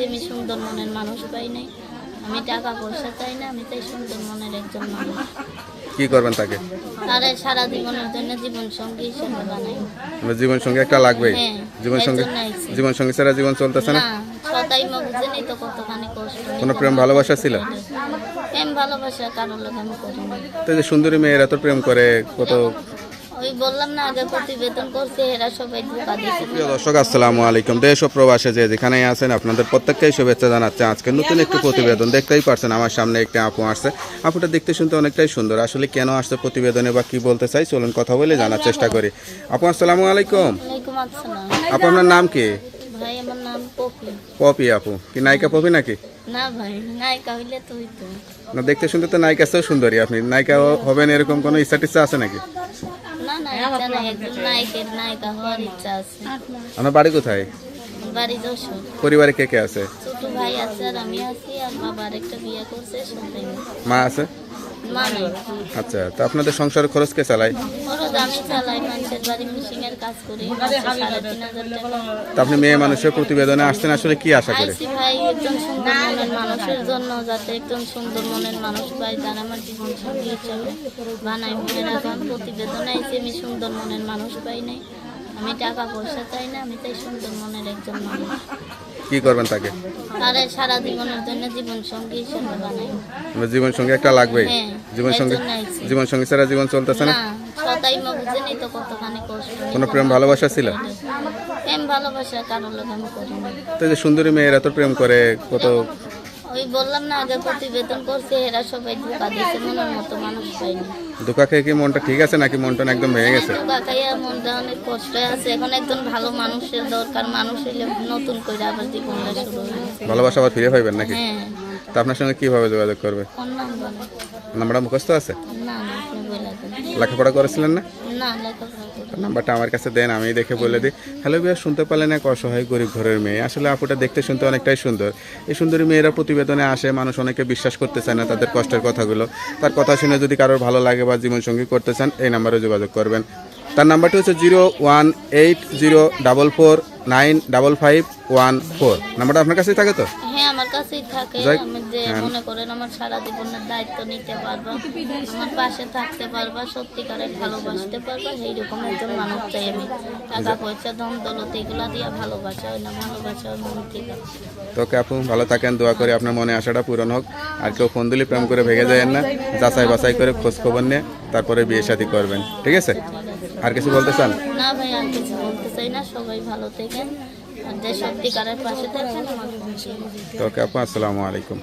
আমি সুন্দর মনের মানুষ পাই নাই আমি টাকা পয়সা চাই না আমি তাই সুন্দর মনের একজন মানুষ। কি করবেন তাকে? আরে সারা জীবনের জন্য জীবন সঙ্গী হিসেবে বানাই। আমরা জীবন সঙ্গী একটা লাগবেই? হ্যাঁ, জীবন সঙ্গী জীবন সঙ্গী ছাড়া জীবন চলতেছে না? সদাই তো কতখানি কষ্ট কোনো প্রেম ভালোবাসা ছিল? প্রেম ভালোবাসা কারোর লোক আমি করি না তো যে সুন্দরী মেয়েরা তো প্রেম করে কত ওই বললাম না আগে প্রতিবেদন করছে এরা সবাই ধোকা দিচ্ছে প্রিয় দর্শক আসসালামু আলাইকুম। দেশ ও প্রবাসে যে যেখানেই আছেন আপনাদের প্রত্যেককেই শুভেচ্ছা জানাচ্ছে। আজকে নতুন একটি প্রতিবেদন দেখতেই পারছেন আমার সামনে একটি আপু আসছে। আপুটা দেখতে শুনতে অনেকটাই সুন্দর। আসলে কেন আসছে প্রতিবেদনে বা কি বলতে চাই চলুন কথা বলে জানার চেষ্টা করি। আপু আসসালামু আলাইকুম। আপু আপনার নাম কি? ভাই আমার নাম পপি। পপি আপু। কি নায়িকা পপি নাকি? না ভাই নায়িকা হইলে তুই তো না দেখতে শুনতে তো নায়িকা সুন্দরী। আপনি নায়িকা হবেন এরকম কোনো ইচ্ছা টিচ্ছা আছে নাকি? আপনার বাড়ি কোথায়? বাড়ি যশোর। পরিবারে কে কে আছে? ছোট ভাই আছে আর আমি আছি আর বাবা আরেকটা বিয়ে করছে মা আছে? আচ্ছা তো আপনাদের সংসারের খরচ কে চালায়? আপনি মেয়ে মানুষের প্রতিবেদনে আসছেন আসলে কি আশা করে? মানুষের জন্য যাতে একজন সুন্দর মনের মানুষ পাই যারা আমার জীবন সঙ্গী হিসাবে বানাই মনে রাখান প্রতিবেদন আমি সুন্দর মনের মানুষ পাই নাই। আমি টাকা পয়সা চাই না আমি তাই সুন্দর মনের একজন মানুষ। কি করবেন তাকে? আরে সারা জীবনের জন্য জীবন সঙ্গী হিসেবে বানাই। জীবন সঙ্গী একটা লাগবেই হ্যাঁ, জীবন সঙ্গী একজন আইছে। জীবন সঙ্গী ছাড়া জীবন চলতেছে না? না সদাই মা বুঝেনি তো কতখানি কষ্ট। কোনো প্রেম ভালোবাসা ছিল? প্রেম ভালোবাসা কারোর লোক আমি করি না তো এই যে সুন্দরী মেয়েরা তো প্রেম করে কত ওই বললাম না আগে প্রতিবেদন করছে এরা সবাই ধোকা দিচ্ছে মনের মতো মানুষ পাইনি ধোকা খেয়ে কি মনটা ঠিক আছে নাকি মনটা একদম ভেঙে গেছে? ধোকা খাইয়া মনটা অনেক কষ্ট আছে। এখন একজন ভালো মানুষের দরকার মানুষ হইলে নতুন করে আবার জীবনটা শুরু ভালোবাসা আবার ফিরে পাইবেন নাকি? হ্যাঁ। তো আপনার সঙ্গে কীভাবে যোগাযোগ করবে? কোন নাম নাম্বারটা মুখস্থ আছে? লেখাপড়া করেছিলেন না? নাম্বারটা আমার কাছে দেন আমি দেখে বলে দিই। হ্যালো বিয়া শুনতে পারলেন এক অসহায় গরিব ঘরের মেয়ে। আসলে আপুটা দেখতে শুনতে অনেকটাই সুন্দর। এই সুন্দরী মেয়েরা প্রতিবেদনে আসে মানুষ অনেকে বিশ্বাস করতে চায় না তাদের কষ্টের কথাগুলো। তার কথা শুনে যদি কারোর ভালো লাগে বা জীবনসঙ্গী করতে চান এই নাম্বারে যোগাযোগ করবেন। তার নাম্বারটি হচ্ছে zero one eight zero double four nine double five one four. নাম্বারটা আপনার কাছেই থাকে তো? কাছেই থাকে যে হ্যাঁ। মনে করেন আমার সারা জীবনের দায়িত্ব নিতে পারব আমার পাশে থাকতে পারবা সত্যিকারের ভালোবাসতে পারবা এইরকম একজন মানুষ চাই আমি। টাকা পয়সা ধন দৌলত এগুলা দিয়ে ভালোবাসা হয় না ভালোবাসা হয় মন থেকে। তোকে আপু ভালো থাকেন দোয়া করে আপনার মনে আশাটা পূরণ হোক। আর কেউ ফোন দিলে প্রেম করে ভেঙে যায় না যাচাই বাছাই করে খোঁজ খবর নিয়ে তারপরে বিয়ে শাদী করবেন ঠিক আছে? আর কিছু বলতে চান? না ভাই আর কিছু বলতে চাই না সবাই ভালো থেকেন। যে সত্যিকারের পাশে থাকবেন আমার খুশি তোকে আপু আসসালামু আলাইকুম।